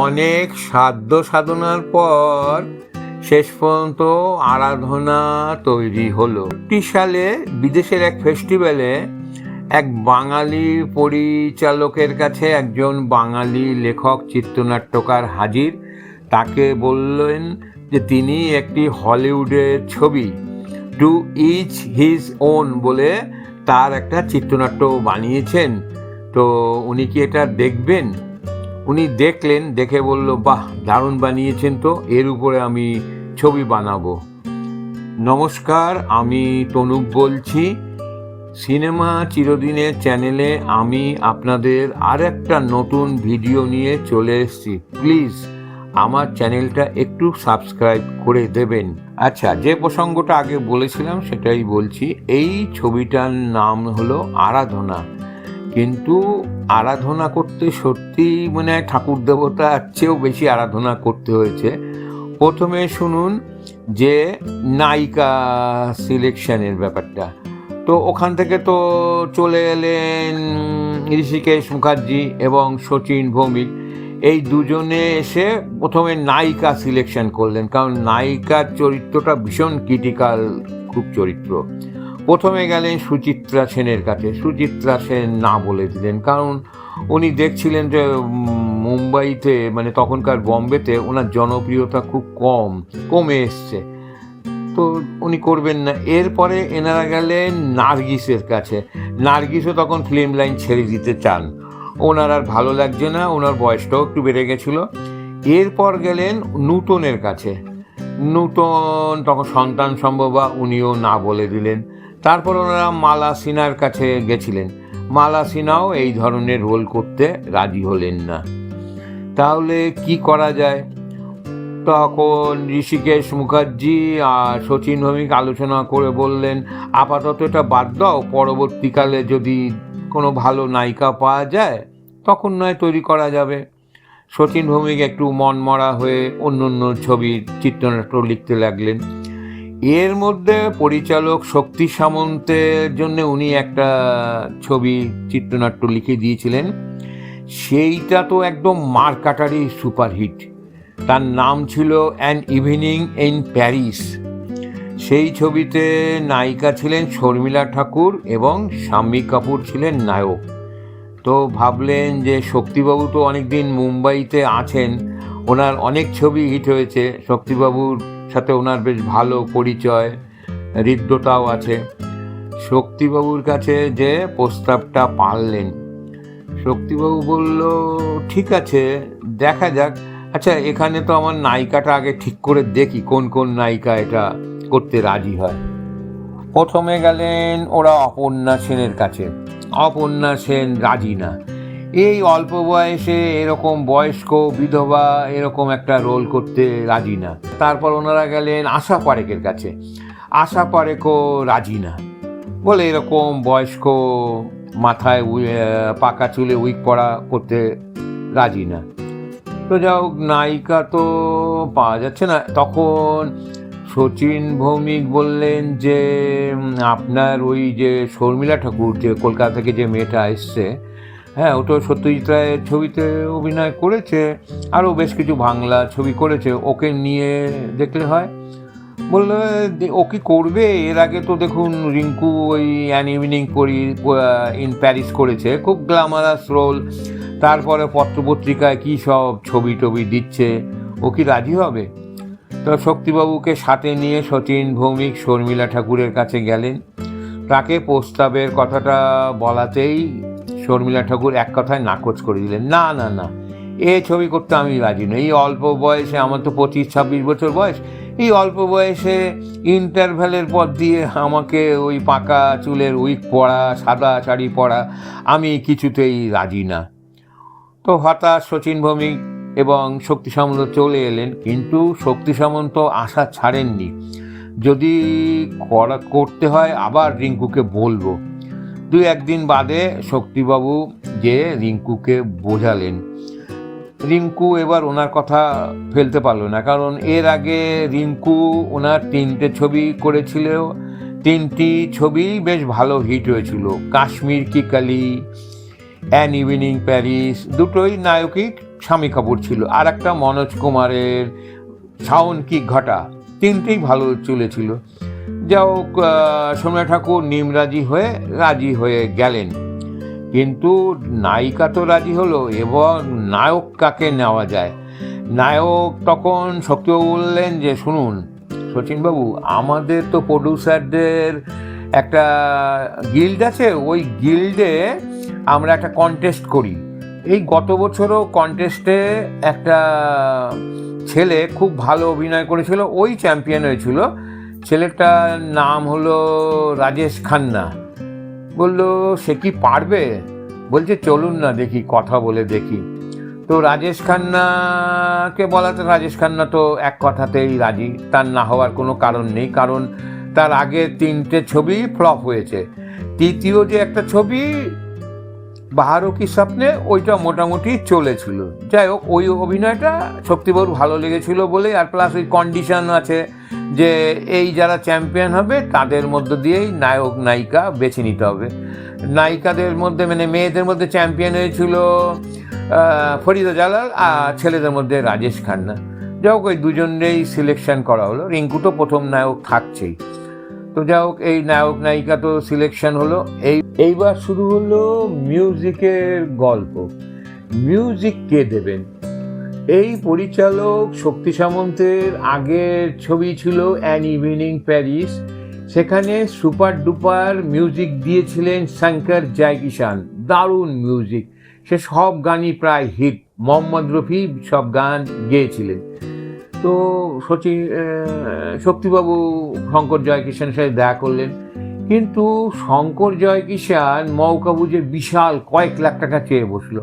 অনেক সাধ্য সাধনার পর শেষ পর্যন্ত আরাধনা তৈরি হলো। সালে বিদেশের এক ফেস্টিভ্যালে এক বাঙালি পরিচালকের কাছে একজন বাঙালি লেখক, চিত্রনাট্যকার হাজির। তাকে বললেন যে তিনি একটি হলিউডের ছবি টু ইচ হিজ ওন বলে তার একটা চিত্রনাট্য বানিয়েছেন। তো উনি কি এটা দেখবেন? উনি দেখলেন, দেখে বলল, বাহ, দারুণ বানিয়েছেন তো, এর উপরে আমি ছবি বানাবো। নমস্কার, আমি তনুপ বলছি। সিনেমা চিরদিনের চ্যানেলে আমি আপনাদের আর একটা নতুন ভিডিও নিয়ে চলে এসেছি। প্লিজ, আমার চ্যানেলটা একটু সাবস্ক্রাইব করে দেবেন। আচ্ছা যে প্রসঙ্গটা আগে বলেছিলাম, সেটাই বলছি। এই ছবিটার নাম হলো আরাধনা। কিন্তু আরাধনা করতে সত্যি মানে ঠাকুর দেবতার চেয়েও বেশি আরাধনা করতে হয়েছে। প্রথমে শুনুন যে নায়িকা সিলেকশনের ব্যাপারটা। তো ওখান থেকে তো চলে এলেন ঋষিকেশ মুখার্জি এবং শচীন ভৌমিক। এই দুজনে এসে প্রথমে নায়িকা সিলেকশন করলেন। কারণ নায়িকার চরিত্রটা ভীষণ ক্রিটিক্যাল, খুব চরিত্র। প্রথমে গেলেন সুচিত্রা সেনের কাছে। সুচিত্রা সেন না বলে দিলেন, কারণ উনি দেখছিলেন যে মুম্বাইতে মানে তখনকার বম্বেতে ওনার জনপ্রিয়তা খুব কম, কমে এসছে। তো উনি করবেন না। এরপরে এনারা গেলেন নার্গিসের কাছে। নার্গিসও তখন ফিল্ম লাইন ছেড়ে দিতে চান। ওনার আর ভালো লাগছে না, ওনার বয়সটাও একটু বেড়ে গেছিল। এরপর গেলেন নূতনের কাছে। নূতন তখন সন্তান সম্ভব, উনিও না বলে দিলেন। তারপর ওনারা মালা সিনহার কাছে গেছিলেন। মালা সিনহাও এই ধরনের রোল করতে রাজি হলেন না। তাহলে কি করা যায়? তখন ঋষিকেশ মুখার্জি আর শচীন ভৌমিক আলোচনা করে বললেন, আপাতত এটা বাদ দাও, পরবর্তীকালে যদি কোনো ভালো নায়িকা পাওয়া যায়, তখন নয় তৈরি করা যাবে। শচীন ভৌমিক একটু মনমরা হয়ে অন্য অন্য ছবির চিত্রনাট্য লিখতে লাগলেন। এর মধ্যে পরিচালক শক্তি সামন্তের জন্য উনি একটা ছবি, চিত্রনাট্য লিখে দিয়েছিলেন। সেইটা তো একদম মারকাটারি সুপারহিট। তার নাম ছিল অ্যান ইভিনিং ইন প্যারিস সেই ছবিতে নায়িকা ছিলেন শর্মিলা ঠাকুর এবং শাম্মী কাপুর ছিলেন নায়ক। তো ভাবলেন যে শক্তিবাবু তো অনেকদিন মুম্বাইতে আছেন, ওনার অনেক ছবি হিট হয়েছে, শক্তিবাবুর সাথে ওনার বেশ ভালো পরিচয়, হৃদ্যতাও আছে। শক্তিবাবুর কাছে যে প্রস্তাবটা পারলেন, শক্তিবাবু বলল, ঠিক আছে, দেখা যাক। আচ্ছা এখানে তো আমার নায়িকাটা আগে ঠিক করে দেখি, কোন কোন নায়িকা এটা করতে রাজি হয়। প্রথমে গেলেন ওরা অপর্ণা সেনের কাছে। অপর্ণা সেন রাজি না। এই অল্প বয়সে এরকম বয়স্ক বিধবা এরকম একটা রোল করতে রাজি না। তারপর ওনারা গেলেন আশা পারেকের কাছে। আশা পারেকও রাজি না। বলে এরকম বয়স্ক মাথায় পাকা চুলে উইক পরা করতে রাজি না। তো যাই হোক, নায়িকা তো পাওয়া যাচ্ছে না। তখন শচীন ভৌমিক বললেন যে আপনার ওই যে শর্মিলা ঠাকুর যে কলকাতা থেকে যে মেয়েটা এসছে হ্যাঁ ও তো সত্যজিৎ রায়ের ছবিতে অভিনয় করেছে, আরও বেশ কিছু বাংলা ছবি করেছে, ওকে নিয়ে দেখলে হয়। বলল ও কি করবে? এর আগে তো দেখুন, রিঙ্কু ওই অ্যান ইভিনিং করি ইন প্যারিস করেছে, খুব গ্ল্যামারাস রোল তারপরে পত্রপত্রিকায় কী সব ছবি টবি দিচ্ছে, ও কি রাজি হবে? তো শক্তিবাবুকে সাথে নিয়ে শচীন ভৌমিক, শর্মিলা ঠাকুরের কাছে গেলেন। তাকে প্রস্তাবের কথাটা বলাতেই শর্মিলা ঠাকুর এক কথায় নাকচ করে দিলেন, না না না, এ ছবি করতে আমি রাজি নই। এই অল্প বয়সে আমার তো পঁচিশ, ছাব্বিশ বছর বয়স। এই অল্প বয়সে ইন্টারভ্যালের পর দিয়ে আমাকে ওই পাকা চুলের উইক পরা, সাদা শাড়ি পরা আমি কিছুতেই রাজি না। তো হতাশ শচীন ভৌমিক এবং শক্তি সামন্ত চলে এলেন, কিন্তু শক্তি সামন্ত আশা ছাড়েননি। যদি করা করতে হয়, আবার রিঙ্কুকে বলব। দু একদিন বাদে শক্তিবাবু যে রিঙ্কুকে বোঝালেন। রিঙ্কু এবার ওনার কথা ফেলতে পারল না, কারণ এর আগে রিঙ্কু ওনার তিনটে ছবি করেছিল তিনটি ছবি বেশ ভালো হিট হয়েছিল। কাশ্মীর কি কালি, অ্যান ইভিনিং প্যারিস, দুটোই নায়কই স্বামী কাপুর ছিল। আর একটা মনোজ কুমারের শাওন কি ঘটা, তিনটেই ভালো চলেছিল। যা হোক সোমনাথ ঠাকুর নিমরাজি হয়ে রাজি হয়ে গেলেন। কিন্তু নায়িকা তো রাজি হলো, এবং নায়ক কাকে নেওয়া যায়? নায়ক তখন শক্তিবাবু বললেন যে, শুনুন শচীনবাবু আমাদের তো প্রডিউসারদের একটা গিল্ড আছে, ওই গিল্ডে আমরা একটা কন্টেস্ট করি। এই গত বছরও কন্টেস্টে একটা ছেলে খুব ভালো অভিনয় করেছিল, ওই চ্যাম্পিয়ন হয়েছিল। ছেলেটার নাম হলো রাজেশ খান্না। বলল, সে কি পারবে? বলছে, চলুন না দেখি, কথা বলে দেখি। তো রাজেশ খান্নাকে বলাতে রাজেশ খান্না তো এক কথাতেই রাজি, তার না হওয়ার কোনো কারণ নেই, কারণ তার আগে তিনটে ছবি ফ্লপ হয়েছে। তৃতীয় যে একটা ছবি বাহারও কি স্বপ্নে, ওইটা মোটামুটি চলেছিল। যাই হোক, ওই অভিনয়টা শক্তিবাবুর ভালো লেগেছিল বলে, আর প্লাস ওই কন্ডিশন আছে যে এই যারা চ্যাম্পিয়ন হবে, তাদের মধ্য দিয়েই নায়ক, নায়িকা বেছে নিতে হবে। নায়িকাদের মধ্যে মানে মেয়েদের মধ্যে চ্যাম্পিয়ন হয়েছিল ফরিদা জালাল আর ছেলেদের মধ্যে রাজেশ খান্না। যাই হোক, ওই দুজনেই সিলেকশন করা হলো। রিঙ্কু তো প্রথম নায়ক থাকছেই। তো যাই হোক, এই নায়ক, নায়িকা তো সিলেকশন হলো। এই, এইবার শুরু হলো মিউজিকের গল্প। মিউজিক কে দেবেন? এই পরিচালক শক্তি সামন্তের আগের ছবি ছিল অ্যান ইভিনিং প্যারিস সেখানে সুপার ডুপার মিউজিক দিয়েছিলেন শঙ্কর জয়কিষান দারুণ মিউজিক। সে সব গানই প্রায় হিট। মোহাম্মদ রফি সব গান গেয়েছিলেন। তো সচি শক্তিবাবু শঙ্কর জয়কিষানের সাথে দেখা করলেন। কিন্তু শঙ্কর জয়কিষান মৌকা বুঝে বিশাল কয়েক লাখ টাকা চেয়ে বসল।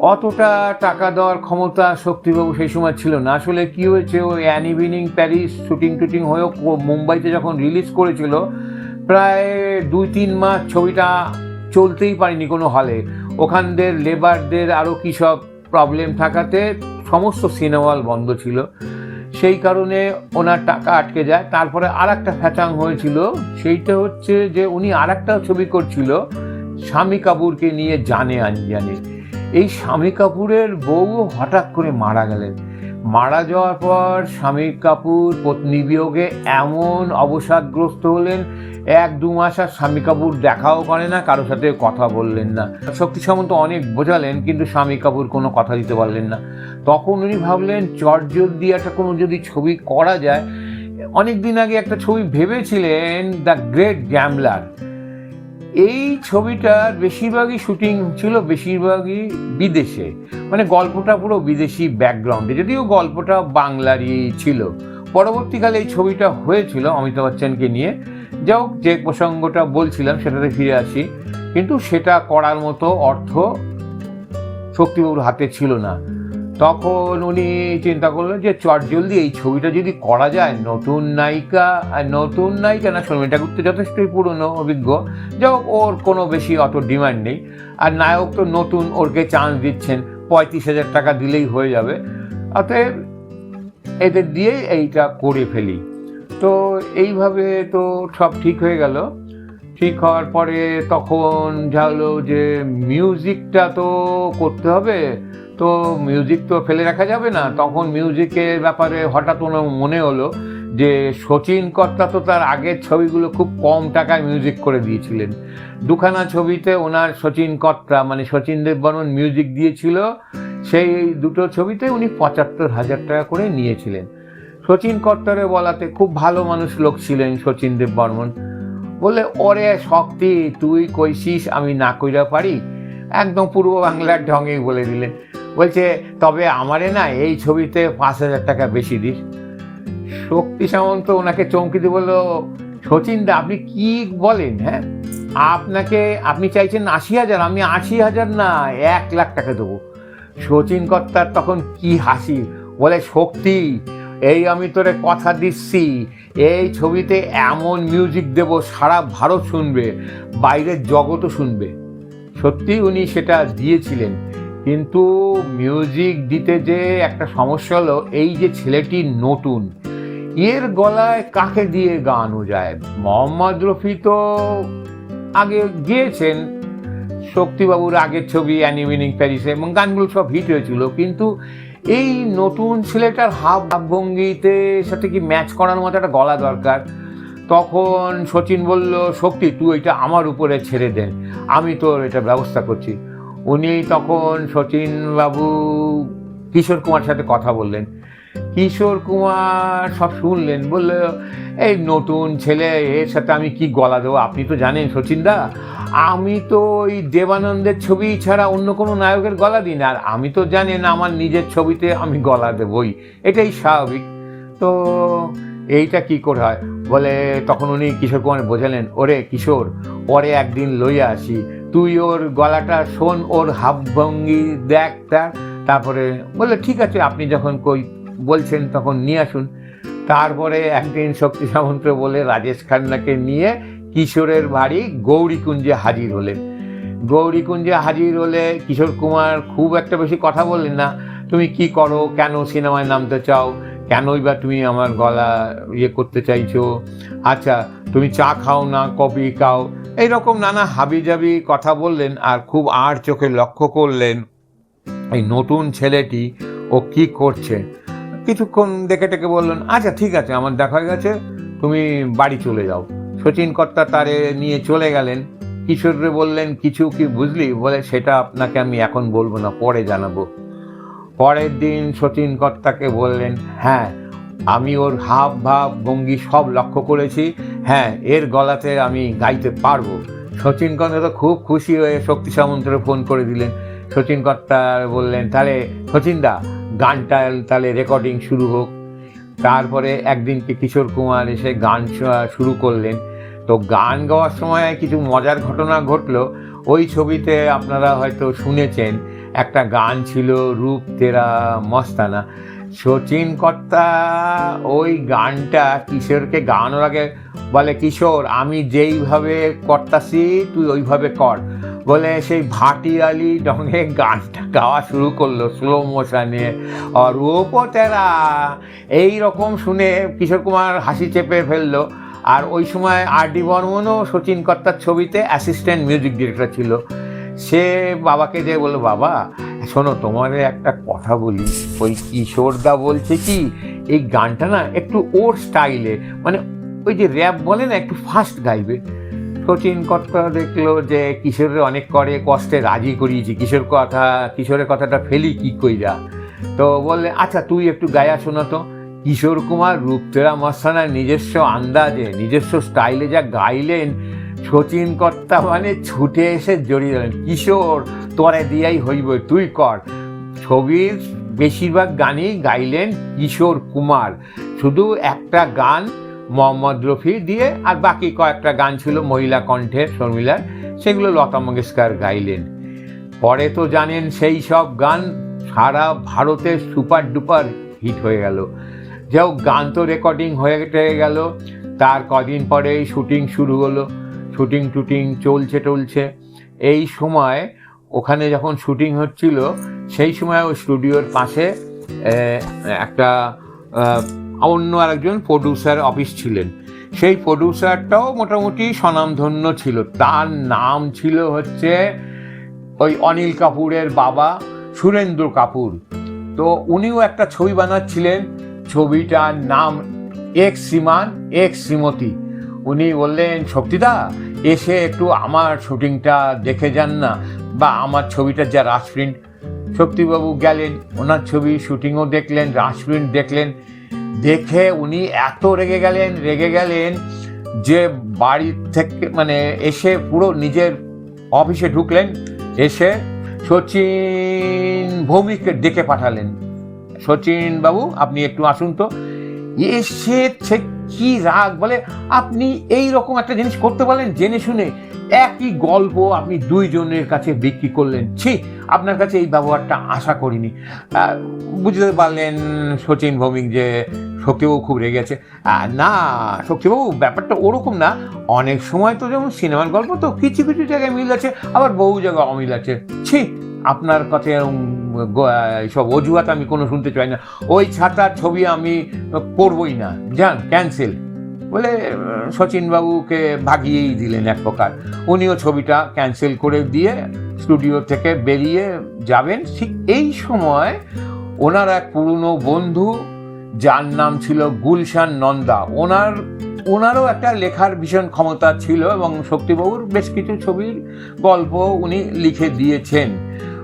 অতটা টাকা দেওয়ার ক্ষমতা শক্তিবাবু সেই সময় ছিল না। আসলে কি হয়েছে, ওই অ্যান ইভিনিং প্যারিস শুটিং টুটিং হয়েও মুম্বাইতে যখন রিলিজ করেছিল, প্রায় দুই তিন মাস ছবিটা চলতেই পারেনি কোনো হলে ওখানদের লেবারদের আরও কী সব প্রবলেম থাকাতে সমস্ত সিনেমা বন্ধ ছিল। সেই কারণে ওনার টাকা আটকে যায়। তারপরে আর একটা ফ্যাচাং হয়েছিল, সেইটা হচ্ছে যে উনি আর ছবি করছিল, স্বামী কাপুরকে নিয়ে জানে আনজানে। এই স্বামী কাপুরের বউ হঠাৎ করে মারা গেলেন। মারা যাওয়ার পর স্বামী কাপুর পত্নী বিয়োগে এমন অবসাদগ্রস্ত হলেন, এক দু মাস আর স্বামী কাপুর দেখাও করে না, কারোর সাথে কথা বললেন না। শক্তি সামন্ত অনেক বোঝালেন, কিন্তু স্বামী কাপুর কোনো কথা দিতে পারলেন না। তখন উনি ভাবলেন চটজল দিয়ে একটা কোনো যদি ছবি করা যায়। অনেক দিন আগে একটা ছবি ভেবেছিলেন, দ্য গ্রেট গ্যামলার এই ছবিটার বেশিরভাগই শুটিং ছিল বেশিরভাগই বিদেশে। মানে গল্পটা পুরো বিদেশি ব্যাকগ্রাউন্ডে, যদিও গল্পটা বাংলারই ছিল। পরবর্তীকালে এই ছবিটা হয়েছিল অমিতাভ বচ্চনকে নিয়ে। যা হোক, যে প্রসঙ্গটা বলছিলাম সেটাতে ফিরে আসি। কিন্তু সেটা করার মতো অর্থ শক্তিবাবুর হাতে ছিল না। তখন উনি চিন্তা করলেন যে চটজলদি এই ছবিটা যদি করা যায়, নতুন নায়িকা, আর নতুন নায়িকা না, শর্মিলা ঠাকুর তো যথেষ্টই পুরনো, অভিজ্ঞ। যাই হোক, ওর কোনো বেশি অত ডিমান্ড নেই। আর নায়ক তো নতুন, ওরকে চান্স দিচ্ছেন, পঁয়ত্রিশ হাজার টাকা দিলেই হয়ে যাবে। অতএব এদের দিয়েই এইটা করে ফেলি। তো এইভাবে তো সব ঠিক হয়ে গেল। ঠিক হওয়ার পরে তখন যা হলো যে মিউজিকটা তো করতে হবে। তো মিউজিক তো ফেলে রাখা যাবে না। তখন মিউজিকের ব্যাপারে হঠাৎ ওনার মনে হলো যে শচীন কর্তা তো তার আগের ছবিগুলো খুব কম টাকায় মিউজিক করে দিয়েছিলেন। দুখানা ছবিতে ওনার শচীন কর্তা মানে শচীন দেব বর্মন মিউজিক দিয়েছিল, সেই দুটো ছবিতে উনি পঁচাত্তর হাজার টাকা করে নিয়েছিলেন। শচীন কর্তারে বলাতে খুব ভালো মানুষ লোক ছিলেন শচীন দেব বর্মন। বলে ওরে শক্তি, তুই কইছিস আমি না কইরা পারি? একদম পূর্ব বাংলার ঢঙেই বলে দিলেন। বলছে, তবে আমারে না এই ছবিতে পাঁচ হাজার টাকা বেশি দিস। শক্তি সামন্ত ওনাকে চমকে দিয়ে বলল শচীন দা, আপনি কি বলেন হ্যাঁ? আপনাকে, আপনি চাইছেন আশি হাজার, আমি আশি হাজার না, এক লাখ টাকা দেবো। শচীন কর্তার তখন কি হাসি, বলে, শক্তি, এই আমি তোরে কথা দিচ্ছি, এই ছবিতে এমন মিউজিক দেব, সারা ভারত শুনবে, বাইরের জগতও শুনবে। সত্যি উনি সেটা দিয়েছিলেন। কিন্তু মিউজিক দিতে যে একটা সমস্যা হলো, এই যে ছেলেটি নতুন, এর গলায় কাকে দিয়ে গানও যায়? মোহাম্মদ রফি তো আগে গিয়েছেন, শক্তিবাবুর আগের ছবি অ্যানিমিনিং প্যারিসে এবং গানগুলো সব হিট হয়েছিল, কিন্তু এই নতুন ছেলেটার হাব ভাবভঙ্গিতে সাথে কি ম্যাচ করার মতো একটা গলা দরকার? তখন সচিন বলল, শক্তি, তুই এটা আমার উপরে ছেড়ে দেন আমি তোর এটা ব্যবস্থা করছি। উনি তখন সচিন বাবু, কিশোর কুমার সাথে কথা বললেন। কিশোর কুমার সব শুনলেন, বলল, এই নতুন ছেলে, এর সাথে আমি কি গলা দেবো? আপনি তো জানেন সচিনদা আমি তো ওই দেবানন্দের ছবি ছাড়া অন্য কোনো নায়কের গলা দিই না। আর আমি তো জানেন আমার নিজের ছবিতে আমি গলা দেবই। এটাই স্বাভাবিক। তো এইটা কি করে হয়? বলে তখন উনি কিশোর কুমার বোঝালেন, ওরে কিশোর, পরে একদিন লইয়া আসি। তুই ওর গলাটা শোন, ওর হাবভঙ্গি দেখ তার। তারপরে বলল ঠিক আছে, আপনি যখন কই বলছেন তখন নিয়ে আসুন। তারপরে একদিন শক্তি সামন্ত বলে, রাজেশ খান্নাকে নিয়ে কিশোরের বাড়ি গৌরীকুঞ্জে হাজির হলেন। গৌরীকুঞ্জে হাজির হলে কিশোর কুমার খুব একটা বেশি কথা বললেন না, তুমি কি করো? কেন সিনেমায় নামতে চাও? কেনই বা তুমি আমার গলা ইয়ে করতে চাইছো? আচ্ছা তুমি চা খাও না, কফি খাও। এইরকম নানা হাবিজাবি কথা বললেন আর খুব আর চোখে লক্ষ্য করলেন এই নতুন ছেলেটি ও কি করছে। কিছুক্ষণ দেখে টেকে বললেন আচ্ছা ঠিক আছে, আমার দেখা হয়ে গেছে, তুমি বাড়ি চলে যাও। সচিন কর্তা তারে নিয়ে চলে গেলেন। কিশোররে বললেন, কিছু কি বুঝলি? বলে, সেটা আপনাকে আমি এখন বলব না, পরে জানাব। পরের দিন সচিন কর্তাকে বললেন হ্যাঁ আমি ওর হাব ভাব ভঙ্গি সব লক্ষ্য করেছি। হ্যাঁ এর গলাতে আমি গাইতে পারব। সচিন কর্তা তো খুব খুশি হয়ে শক্তি সামন্তরে ফোন করে দিলেন। সচিন কর্তা বললেন, তাহলে সচিনদা গানটা তাহলে রেকর্ডিং শুরু হোক। তারপরে একদিনকে কিশোর কুমার এসে গান শুরু করলেন। তো গান গাওয়ার সময় কিছু মজার ঘটনা ঘটলো। ওই ছবিতে আপনারা হয়তো শুনেছেন একটা গান ছিল, রূপ তেরা মস্তানা। সচিন কর্তা ওই গানটা কিশোরকে গাওয়ানোর আগে বলে, কিশোর, আমি যেইভাবে করতাছি, তুই ওইভাবে কর। বলে সেই ভাটিয়ালি ডঙে গানটা গাওয়া শুরু করল স্লো মোশনে রূপও তেরা এই রকম শুনে কিশোর কুমার হাসি চেপে ফেলল। আর ওই সময় আর ডি বর্মনও সচিন কর্তার ছবিতে অ্যাসিস্ট্যান্ট মিউজিক ডিরেক্টর ছিল। সে বাবাকে যে বলল, বাবা, শোনো, তোমার একটা কথা বলি। ওই কিশোরদা বলছে কি, এই গানটা না একটু ওর স্টাইলে মানে ওই যে র্যাপ বলে না, একটু ফাস্ট গাইবে। সচিন কর্তা দেখল যে কিশোরের অনেক করে কষ্টে রাজি করিয়েছি। কিশোর কথা, কিশোরের কথাটা ফেলি কি কইরা। তো বললে আচ্ছা তুই একটু গায়া শোনা তো। কিশোর কুমার রূপতেরা মস্তানার নিজস্ব আন্দাজে, নিজস্ব স্টাইলে যা গাইলেন সচিন কর্তা মানে ছুটে এসে জড়িয়ে গেলেন কিশোর, তোরে দিয়াই হইব তুই কর। ছবির বেশিরভাগ গানই গাইলেন কিশোর কুমার। শুধু একটা গান মোহাম্মদ রফি দিয়ে, আর বাকি কয়েকটা গান ছিল মহিলা কণ্ঠের শর্মিলার, সেগুলো লতা মঙ্গেশকর গাইলেন। পরে তো জানেন সেই সব গান সারা ভারতে সুপার ডুপার হিট হয়ে গেল। হোক, গান তো রেকর্ডিং হয়ে গেল। তার কদিন পরেই শুটিং শুরু হলো। শুটিং টুটিং চলছে, টলছে। এই সময় ওখানে যখন শুটিং হচ্ছিল, সেই সময় ওই স্টুডিওর পাশে একটা অন্য আরেকজন প্রডিউসার অফিস ছিলেন। সেই প্রডিউসারটাও মোটামুটি স্বনামধন্য ছিল। তার নাম ছিল হচ্ছে ওই অনিল কাপুরের বাবা সুরেন্দ্র কাপুর। তো উনিও একটা ছবি বানাচ্ছিলেন। ছবিটার নাম এক সীমান এক শ্রীমতী। উনি বললেন, শক্তিদা এসে একটু আমার শুটিংটা দেখে যান না, বা আমার ছবিটার যা রাশ প্রিন্ট শক্তিবাবু গেলেন, ওনার ছবি শুটিংও দেখলেন রাশ প্রিন্ট দেখলেন। দেখে উনি এত রেগে গেলেন রেগে গেলেন যে বাড়ি থেকে মানে এসে পুরো নিজের অফিসে ঢুকলেন, এসে সচিন ভৌমিককে ডেকে পাঠালেন। সচিন বাবু, আপনি একটু আসুন তো। এসে সে কি রাগ? বলে আপনি এই রকম একটা জিনিস করতে পারলেন? জেনে শুনে একই গল্প আপনি দুইজনের কাছে বিক্রি করলেন। ছি আপনার কাছে এই ব্যবহারটা আশা করিনি। বুঝতে পারলেন শচীন ভৌমিক যে শক্তিবাবু খুব রেগেছে। আহ, না শক্তিবাবু ব্যাপারটা ওরকম না। অনেক সময় তো যেমন সিনেমার গল্প তো কিছু কিছু জায়গায় মিল আছে আবার বহু জায়গায় অমিল আছে। ছি আপনার কাছে সব অজুহাত আমি কোনো শুনতে চাই না। ওই ছাতার ছবি আমি করবই না। যান ক্যান্সেল বলে শচীনবাবুকে ভাগিয়েই দিলেন এক প্রকার। উনিও ছবিটা ক্যান্সেল করে দিয়ে স্টুডিও থেকে বেরিয়ে যাবেন। ঠিক এই সময় ওনার এক পুরনো বন্ধু, যার নাম ছিল গুলশান নন্দা, ওনার, ওনারও একটা লেখার ভীষণ ক্ষমতা ছিল এবং শক্তিবাবুর বেশ কিছু ছবির গল্প উনি লিখে দিয়েছেন।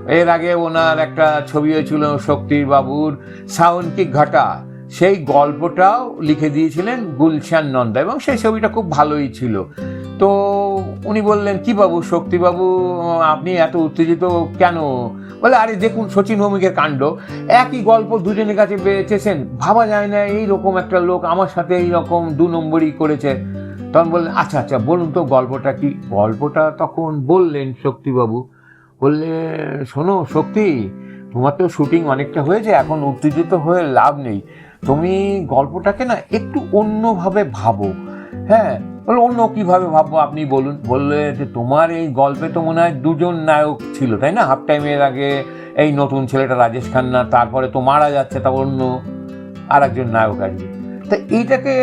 এর আগে ওনার একটা ছবি হয়েছিল শক্তির বাবুর সাউন্ড ঘাটা। সেই গল্পটাও লিখে দিয়েছিলেন গুলশান নন্দা এবং সেই ছবিটা খুব ভালোই ছিল। তো উনি বললেন, কি বাবু শক্তিবাবু আপনি এত উত্তেজিত কেন? বলে, আরে দেখুন শচীন ভৌমিকের কাণ্ড। একই গল্প দুজনের কাছে বেঁচেছেন ভাবা যায় না এই রকম একটা লোক আমার সাথে এই রকম দু নম্বরই করেছে। তখন বললেন আচ্ছা আচ্ছা বলুন তো গল্পটা কি? গল্পটা তখন বললেন শক্তিবাবু বললে, শোনো শক্তি তোমার তো শুটিং অনেকটা হয়েছে, এখন উত্তেজিত হয়ে লাভ নেই। তুমি গল্পটাকে না একটু অন্যভাবে ভাবো। হ্যাঁ বলে, অন্য কীভাবে ভাববো? আপনি বলুন, বললে যে, তোমার এই গল্পে তো মনে হয় দুজন নায়ক ছিল, তাই না? হাফ টাইমের আগে এই নতুন ছেলেটা রাজেশ খান্না, তারপরে তো মারা যাচ্ছে তা অন্য আর একজন নায়ক আসবে। তা এইটাকে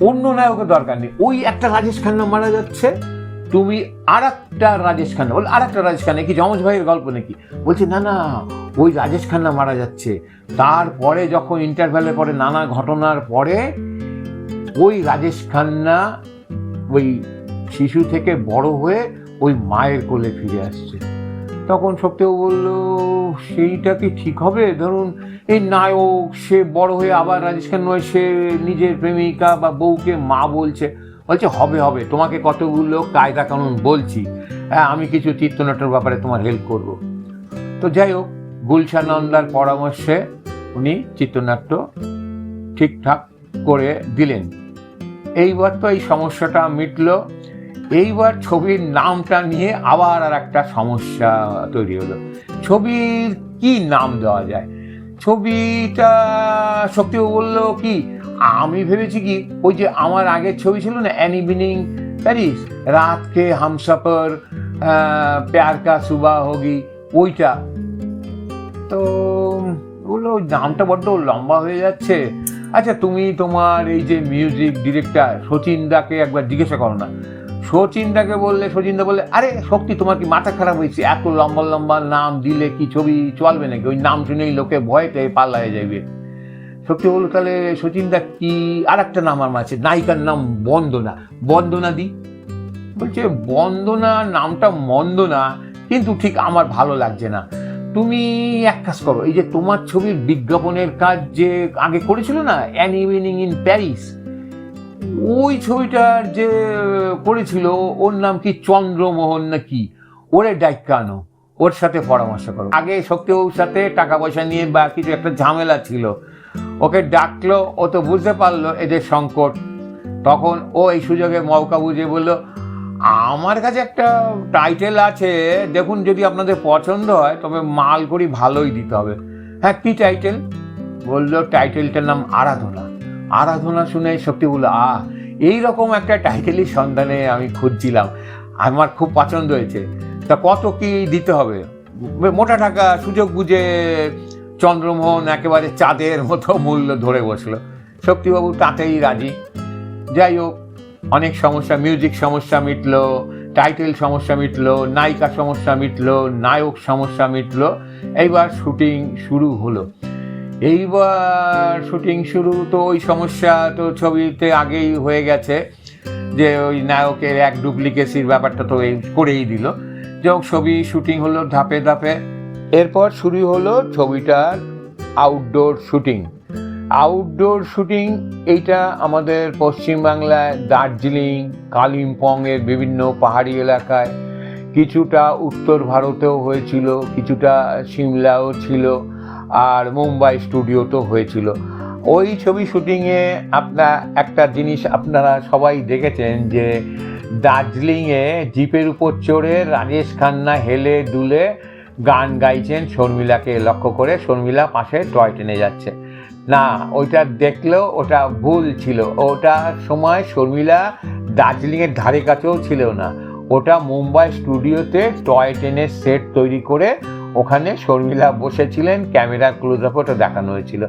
অন্য নায়কের দরকার নেই। ওই একটা রাজেশ খান্না মারা যাচ্ছে তুমি আর একটা রাজেশ খান্না বল আর একটা রাজেশ খান্না কি যমজ ভাইয়ের গল্প নাকি? বলছে, না না, ওই রাজেশ খান্না মারা যাচ্ছে। তারপরে যখন ইন্টারভ্যালের পরে নানা ঘটনার পরে ওই রাজেশ খান্না ওই শিশু থেকে বড় হয়ে ওই মায়ের কোলে ফিরে আসছে। তখন সত্যিও বলল, সেইটা কি ঠিক হবে? ধরুন, এই নায়ক, সে বড় হয়ে আবার রাজেশ খান্না সে নিজের প্রেমিকা বা বউকে মা বলছে। বলছে, হবে হবে। তোমাকে কতগুলো কায়দা কানুন বলছি। হ্যাঁ আমি কিছু চিত্রনাট্যের ব্যাপারে তোমার হেল্প করব। তো যাই হোক গুলশান নন্দার পরামর্শে উনি চিত্রনাট্য ঠিকঠাক করে দিলেন। এইবার তো এই সমস্যাটা মিটলো। এইবার ছবির নামটা নিয়ে আবার আর একটা সমস্যা তৈরি হলো। ছবির কি নাম দেওয়া যায়? ছবিটা সত্যি বলল কি আমি ভেবেছি কি, ওই যে আমার আগের ছবি ছিল না অ্যানি বিনিং প্যারিস রাত কে হামসাফর প্যার কা সুবা হোগি, ওইটা। তো বলল নামটা বড্ড লম্বা হয়ে যাচ্ছে। আচ্ছা তুমি তোমার এই যে মিউজিক ডিরেক্টর শচীন দাকে একবার জিজ্ঞাসা করো না। শচীন দাকে বললে শচীন দা বললে, আরে শক্তি তোমার কি মাথা খারাপ হয়েছে? এত লম্বা লম্বা নাম দিলে কি ছবি চলবে নাকি? ওই নাম শুনেই লোকে ভয়তে পাল্লায় যাবে সত্যি বলল তাহলে শচীন দা কি আর একটা নাম আমার আছে নায়িকার নাম বন্দনা। বন্দনা দি? বলছে, বন্দনা নামটা মন্দ না কিন্তু ঠিক আমার ভালো লাগছে না। তুমি এক কাজ করো, এই যে তোমার ছবির বিজ্ঞাপনের কাজ যে আগে করেছিল না অ্যান ইভিনিং ইন প্যারিস ওই ছবিটার যে করেছিল, ওর নাম কি চন্দ্রমোহন না কি? ওরে ডাইকানো ওর সাথে পরামর্শ করো। আগে শক্তিবাবুর সাথে টাকা পয়সা নিয়ে বা কিছু একটা ঝামেলা ছিল ওকে ডাকলো, ও তো বুঝতে পারল এদের সংকট। তখন ও এই সুযোগে মৌকা বুঝে বলল, আমার কাছে একটা টাইটেল আছে, দেখুন যদি আপনাদের পছন্দ হয়, তবে মাল করি ভালোই দিতে হবে। হ্যাঁ কি টাইটেল বলল টাইটেলটার নাম আরাধনা। আরাধনা শুনে সত্যি বলল আ এইরকম একটা টাইটেলের সন্ধানে আমি খুঁজছিলাম। আমার খুব পছন্দ হয়েছে। তা কত কি দিতে হবে? মোটা টাকা, সুযোগ বুঝে চন্দ্রমোহন একেবারে চাঁদের মতো মূল্য ধরে বসল। শক্তিবাবু তাতেই রাজি। যাই হোক, অনেক সমস্যা, মিউজিক সমস্যা মিটল, টাইটেল সমস্যা মিটল, নায়িকা সমস্যা মিটল, নায়ক সমস্যা মিটল। এইবার শুটিং শুরু হলো। এইবার শুটিং শুরু তো ওই সমস্যা তো ছবিতে আগেই হয়ে গেছে যে ওই নায়কের এক ডুপ্লিকেসির ব্যাপারটা তো এই করেই দিল। যখন ছবি শুটিং হলো ধাপে ধাপে। এরপর শুরু হলো ছবিটার আউটডোর শুটিং আউটডোর শুটিং এইটা আমাদের পশ্চিমবাংলায় দার্জিলিং, কালিম্পংয়ের বিভিন্ন পাহাড়ি এলাকায় কিছুটা উত্তর ভারতেও হয়েছিল, কিছুটা সিমলাও ছিল আর মুম্বাই স্টুডিওতেও হয়েছিল। ওই ছবি শুটিংয়ে আপনার একটা জিনিস আপনারা সবাই দেখেছেন যে দার্জিলিংয়ে জিপের উপর চড়ে রাজেশ খান্না হেলে দুলে গান গাইছেন শর্মিলাকে লক্ষ্য করে। শর্মিলা পাশে টয় টেনে যাচ্ছে। না, ওইটা দেখলেও ওটা ভুল ছিল। ওটার সময় শর্মিলা দার্জিলিংয়ের ধারে কাছেও ছিল না। ওটা মুম্বাই স্টুডিওতে টয় ট্রেনের সেট তৈরি করে ওখানে শর্মিলা বসেছিলেন। ক্যামেরা ক্লোজ আপে ওটা দেখানো হয়েছিল।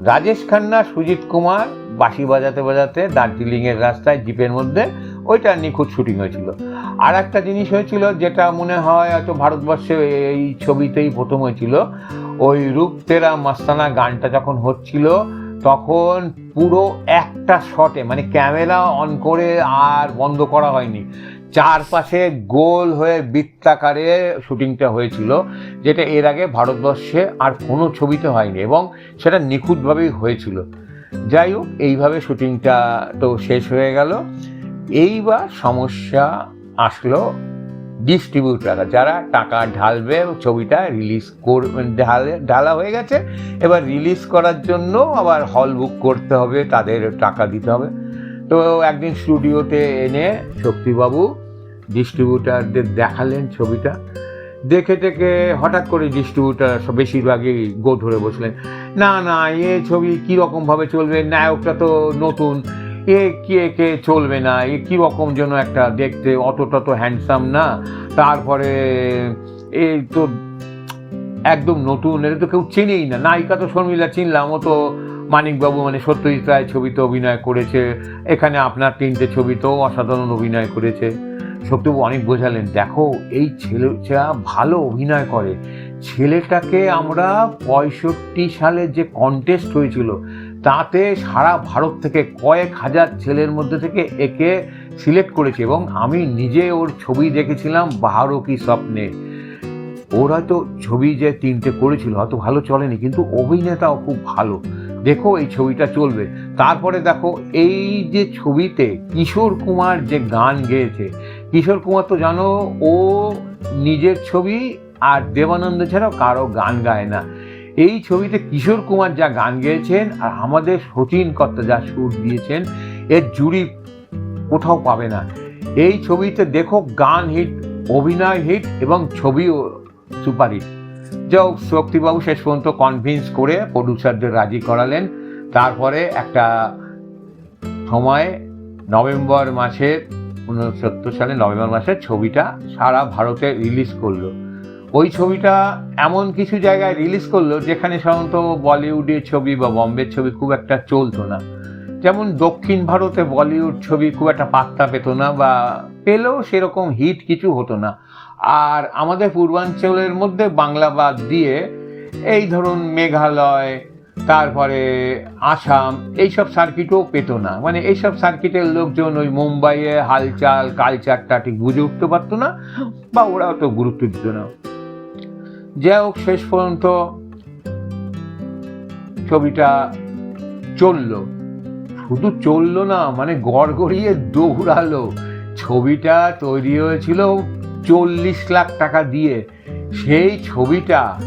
রাজেশ খান্না, সুজিত কুমার, বাঁশি বাজাতে বাজাতে দার্জিলিংয়ের রাস্তায় জিপের মধ্যে ওইটা নিখুঁত শুটিং হয়েছিল। আর একটা জিনিস হয়েছিল যেটা মনে হয় হয়তো ভারতবর্ষে এই ছবিতেই প্রথম হয়েছিল। ওই রূপ তেরা মাস্তানা গানটা যখন হচ্ছিল, তখন পুরো একটা শটে মানে ক্যামেরা অন করে আর বন্ধ করা হয়নি। চারপাশে গোল হয়ে বৃত্তাকারে শুটিংটা হয়েছিল, যেটা এর আগে ভারতবর্ষে আর কোনো ছবিতে হয়নি এবং সেটা নিখুঁতভাবেই হয়েছিল। যাই হোক, এইভাবে শুটিংটা তো শেষ হয়ে গেল। এইবার সমস্যা আসলো ডিস্ট্রিবিউটাররা যারা টাকা ঢালবে ছবিটা রিলিজ করবে ঢালে, ঢালা হয়ে গেছে। এবার রিলিজ করার জন্য আবার হল বুক করতে হবে, তাদের টাকা দিতে হবে। তো একদিন স্টুডিওতে এনে শক্তিবাবু ডিস্ট্রিবিউটারদের দেখালেন ছবিটা। দেখে টেকে হঠাৎ করে ডিস্ট্রিবিউটার বেশিরভাগই গো ধরে বসলেন, না না, এ ছবি কীরকমভাবে চলবে? নায়কটা তো নতুন। এ কে কে চলবে না? এ কীরকম যেন একটা দেখতে? অতটা তো হ্যান্ডসাম না। তারপরে এই তো একদম নতুন এটা তো কেউ চেনেই না। নায়িকা তো শর্মিলা, চিনলাম। ও তো মানিকবাবু মানে সত্যজিৎ রায় ছবিতে অভিনয় করেছে। এখানে আপনার তিনটে ছবিতেও অসাধারণ অভিনয় করেছে। সত্যবাবু অনেক বোঝালেন। দেখো, এই ছেলেটা ভালো অভিনয় করে। ছেলেটাকে আমরা পঁয়ষট্টি সালে যে কন্টেস্ট হয়েছিল তাতে সারা ভারত থেকে কয়েক হাজার ছেলের মধ্যে থেকে একে সিলেক্ট করেছে এবং আমি নিজে ওর ছবি দেখেছিলাম বাহারও কি স্বপ্নে। ওর হয়তো ছবি যে তিনটে করেছিল, হয়তো ভালো চলেনি, কিন্তু অভিনেতাও খুব ভালো। দেখো এই ছবিটা চলবে। তারপরে দেখো, এই যে ছবিতে কিশোর কুমার যে গান গেয়েছে, কিশোর কুমার তো জানো, ও নিজের ছবি আর দেবানন্দ ছাড়াও কারও গান গায় না। এই ছবিতে কিশোর কুমার যা গান গেয়েছেন আর আমাদের সচিন কর্তা যা সুর দিয়েছেন, এর জুড়ি কোথাও পাবে না। এই ছবিতে দেখো গান হিট, অভিনয় হিট এবং ছবিও সুপারহিট যাও শক্তিবাবু শেষ পর্যন্ত কনভিন্স করে প্রডিউসারদের রাজি করালেন। তারপরে একটা সময় নভেম্বর মাসের উনসত্তর সালে নভেম্বর মাসে ছবিটা সারা ভারতে রিলিজ করল। ওই ছবিটা এমন কিছু জায়গায় রিলিজ করল যেখানে সাধারণত বলিউডের ছবি বা বম্বের ছবি খুব একটা চলতো না। যেমন দক্ষিণ ভারতে বলিউড ছবি খুব একটা পাত্তা পেত না বা পেলেও সেরকম হিট কিছু হতো না। আর আমাদের পূর্বাঞ্চলের মধ্যে বাংলা বাদ দিয়ে এই ধরুন মেঘালয়, তারপরে আসাম, এইসব সার্কিটও পেত না। মানে এইসব সার্কিটের লোকজন ওই মুম্বাইয়ে হালচাল কালচারটা ঠিক বুঝে উঠতে পারতো না বা ওরাও তো গুরুত্ব দিত না। যাই হোক, শেষ পর্যন্ত ছবিটা চলল। শুধু চলল না মানে গড় গড়িয়ে দৌড়ালো। ছবিটা তৈরি হয়েছিল চল্লিশ লাখ টাকা দিয়ে। সেই ছবিটা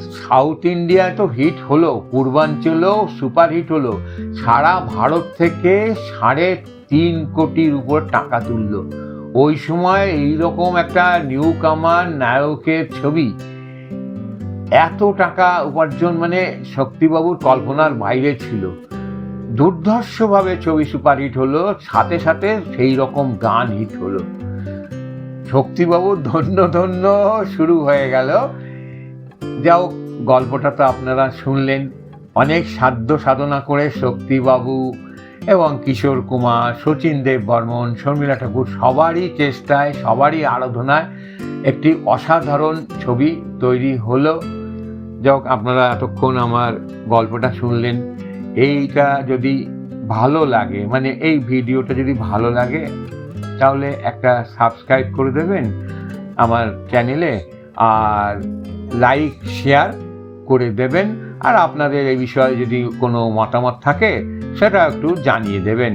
সাউথ ইন্ডিয়ায় তো হিট হলো পূর্বাঞ্চলেও সুপার হিট হলো। সারা ভারত থেকে সাড়ে তিন কোটির উপর টাকা তুললো। ওই সময় এইরকম একটা নিউ কামার নায়কের ছবি এত টাকা উপার্জন মানে শক্তিবাবুর কল্পনার বাইরে ছিল। দুর্ধর্ষভাবে ছবি সুপারহিট হলো, সাথে সাথে সেই রকম গান হিট হলো। শক্তিবাবু ধন্য ধন্য শুরু হয়ে গেল। যাও, গল্পটা তো আপনারা শুনলেন। অনেক সাধ্য সাধনা করে শক্তিবাবু এবং কিশোর কুমার শচীন দেব বর্মন, শর্মিলা ঠাকুর সবারই চেষ্টায়, সবারই আরাধনায় একটি অসাধারণ ছবি তৈরি হলো। যাক, আপনারা এতক্ষণ আমার গল্পটা শুনলেন। এইটা যদি ভালো লাগে মানে এই ভিডিওটা যদি ভালো লাগে, তাহলে একটা সাবস্ক্রাইব করে দেবেন আমার চ্যানেলে আর লাইক শেয়ার করে দেবেন। আর আপনাদের এই বিষয়ে যদি কোনো মতামত থাকে, সেটা একটু জানিয়ে দেবেন।